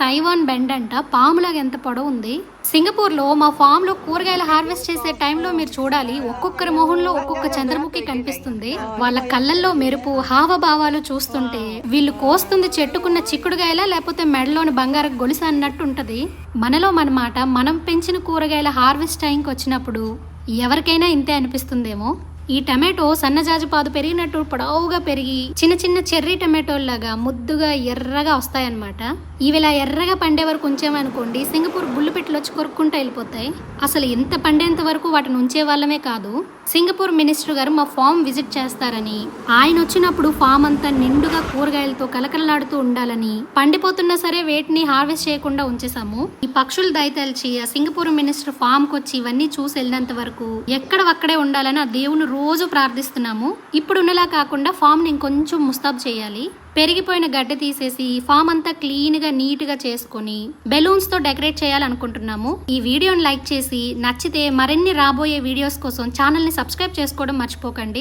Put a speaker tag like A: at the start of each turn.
A: Taiwan bend అంట. పాములాగా ఎంత పొడవు ఉంది? సింగపూర్లో మా ఫామ్లో కూరగాయలు హార్వెస్ట్ చేసే టైంలో మీరు చూడాలి. ఒక్కొక్కరి మొహంలో ఒక్కొక్క చంద్రముఖి కనిపిస్తుంది. వాళ్ళ కళ్ళల్లో మెరుపు హావభావాలు చూస్తుంటే వీళ్ళు కోస్తుంది చెట్టుకున్న చిక్కుడుగాయల లేకపోతే మెడలోని బంగారం గొలుసు అన్నట్టు ఉంటది. మనలో మన మాట మనం పెంచిన కూరగాయల హార్వెస్ట్ టైంకి వచ్చినప్పుడు ఎవరికైనా ఇంతే అనిపిస్తుందేమో? ఈ టమాటో సన్నజాజి పాదు పెరిగినట్టు పొడవుగా పెరిగి చిన్న చిన్న చెర్రీ టమాటోల్లాగా ముద్దుగా ఎర్రగా వస్తాయన్నమాట. ఇవిలా ఎర్రగా పండే వరకు ఉంచామనుకోండి సింగపూర్ బుల్లు వచ్చి కొరుక్కుంటూ వెళ్ళిపోతాయి. అసలు ఇంత పండేంత వరకు వాటిని ఉంచే వాళ్ళమే కాదు సింగపూర్ మినిస్టర్ గారు మా ఫామ్ విజిట్ చేస్తారని ఆయన వచ్చినప్పుడు ఫామ్ అంతా నిండుగా కూరగాయలతో కలకలలాడుతూ ఉండాలని పండిపోతున్నా సరే వేటిని హార్వెస్ట్ చేయకుండా ఉంచేసాము ఈ పక్షులు దయతలిచి ఆ సింగపూర్ మినిస్టర్ ఫామ్కు వచ్చి ఇవన్నీ చూసి వెళ్ళినంత వరకు ఎక్కడ అక్కడే ఉండాలని ఆ దేవుని రోజు ప్రార్థిస్తున్నాము. ఇప్పుడు ఉన్నలా కాకుండా ఫామ్ని ఇంకొంచెం ముస్తాబ్ చేయాలి. పెరిగిపోయిన గడ్డి తీసేసి ఫామ్ అంతా క్లీన్గా నీట్గా చేసుకొని బెలూన్స్తో డెకరేట్ చేయాలనుకుంటున్నాము. ఈ వీడియోని లైక్ చేసి నచ్చితే మరిన్ని రాబోయే వీడియోస్ కోసం ఛానల్ని సబ్స్క్రైబ్ చేసుకోవడం మర్చిపోకండి.